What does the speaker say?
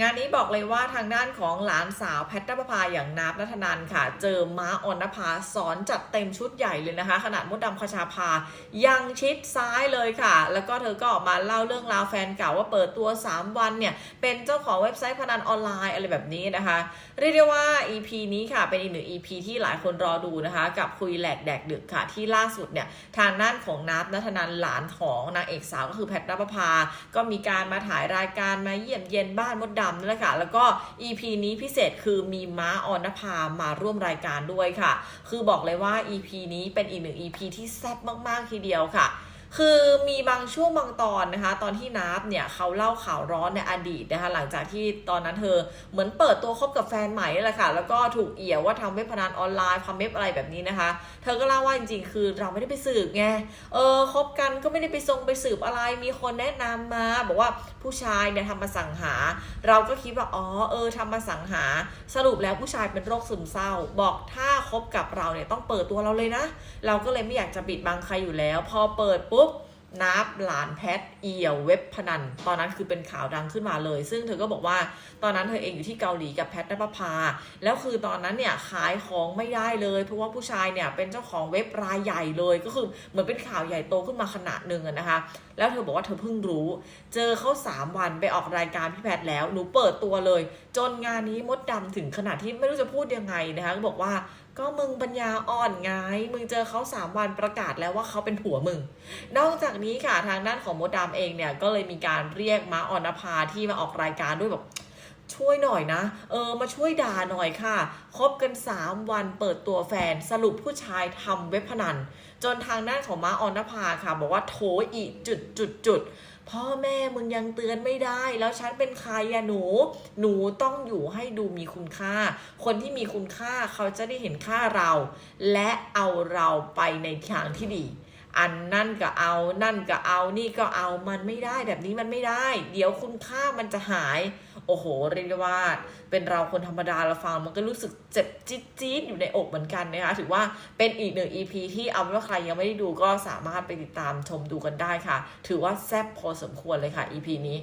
งานนี้บอกเลยว่าทางด้านของหลานสาวแพทย์นภาอย่างนาบนัทนันค่ะ เจอม้าออนภาสอนจัดเต็มชุดใหญ่เลยนะคะ ขนาดมดดำคชาภายังชิดซ้ายเลยค่ะ แล้วก็เธอก็ออกมาเล่าเรื่องราวแฟนเก่าว่าเปิดตัว 3 วันเนี่ย เป็นเจ้าของเว็บไซต์พนันออนไลน์อะไรแบบนี้นะคะ เรียกได้ว่า EP นี้ค่ะเป็นอีกหนึ่ง EP ที่หลายคนรอดูนะคะ กับคุยแหลกแดกดึกค่ะที่ล่าสุดเนี่ยทางด้านของนับนัทนันหลานของนางเอกสาวก็คือแพทย์นภา ก็มีการมาถ่ายรายการมาเยี่ยมเย็นบ้านมดดำนั่นแหละค่ะ แล้วก็ EP นี้พิเศษคือมีม้าออนภามาร่วมรายการด้วยค่ะ คือบอกเลยว่า EP นี้เป็นอีกหนึ่ง EP ที่แซ่บมากๆทีเดียวค่ะ คือมีบางช่วงบางตอนนะคะ ตอนที่นับเนี่ยเขาเล่าข่าวร้อนในอดีตนะคะ หลังจากที่ตอนนั้นเธอเหมือนเปิดตัวคบกับแฟนใหม่แหละค่ะ แล้วก็ถูกเอี่ยวว่าทำเว็บพนันออนไลน์ทำเว็บอะไรแบบนี้นะคะ เธอก็เล่าว่าจริงๆ คือเราไม่ได้ไปสืบไง เออคบกันก็ไม่ได้ไปทรงไปสืบอะไร มีคนแนะนำมา บอกว่าผู้ชายเนี่ยทำมาสังหา เราก็คิดว่าอ๋อเออทำมาสังหา สรุปแล้วผู้ชายเป็นโรคซึมเศร้า บอกถ้าคบกับเราเนี่ยต้องเปิดตัวเราเลยนะ เราก็เลยไม่อยากจะปิดบังใครอยู่แล้ว พอเปิดปุ๊บนับหลานแพทเอี่ยวเว็บพนัน ตอนนั้นคือเป็นข่าวดังขึ้นมาเลย ซึ่งเธอก็บอกว่าตอนนั้นเธอเองอยู่ที่เกาหลีกับแพทนภพา แล้วคือตอนนั้นเนี่ยขายของไม่ได้เลย เพราะว่าผู้ชายเนี่ยเป็นเจ้าของเว็บรายใหญ่เลย ก็คือเหมือนเป็นข่าวใหญ่โตขึ้นมาขนาดหนึ่งนะคะ แล้วเธอบอกว่าเธอเพิ่งรู้ เจอเขา3วันไปออกรายการพี่แพทแล้ว หนูเปิดตัวเลย จนงานนี้มดดำถึงขนาดที่ไม่รู้จะพูดยังไงนะคะก็บอกว่า ก็มึงปัญญาอ่อนไง มึงเจอเขาสามวันประกาศแล้วว่าเขาเป็นผัวมึง นอกจากนี้ค่ะทางด้านของมดดำเองเนี่ยก็เลยมีการเรียกม้าออนภาที่มาออกรายการด้วยแบบ ช่วยหน่อยนะ เออ มาช่วยด่าหน่อยค่ะ คบกัน 3 วันเปิดตัวแฟน สรุปผู้ชายทำเว็บพนัน จนทางด้านของม้าออนภาค่ะ บอกว่าโถอีจุดจุดจุดพ่อแม่มึงยังเตือนไม่ได้ แล้วฉันเป็นใครอะหนู หนูต้องอยู่ให้ดูมีคุณค่า คนที่มีคุณค่าเขาจะได้เห็นค่าเรา และเอาเราไปในทางที่ดี อันนั่นก็เอา นั่นก็เอา นี่ก็เอา มันไม่ได้แบบนี้มันไม่ได้ เดี๋ยวคุณค่ามันจะหาย โอ้โห เรียกได้ว่า เป็นเราคนธรรมดาเราฟังมันก็รู้สึกเจ็บจี๊ดจี๊ดอยู่ในอกเหมือนกันนะคะ ถือว่าเป็นอีกหนึ่ง EP ที่เอาไว่าใครยังไม่ได้ดูก็สามารถไปติดตามชมดูกันได้ค่ะ ถือว่าแซ่บพอสมควรเลยค่ะ EP นี้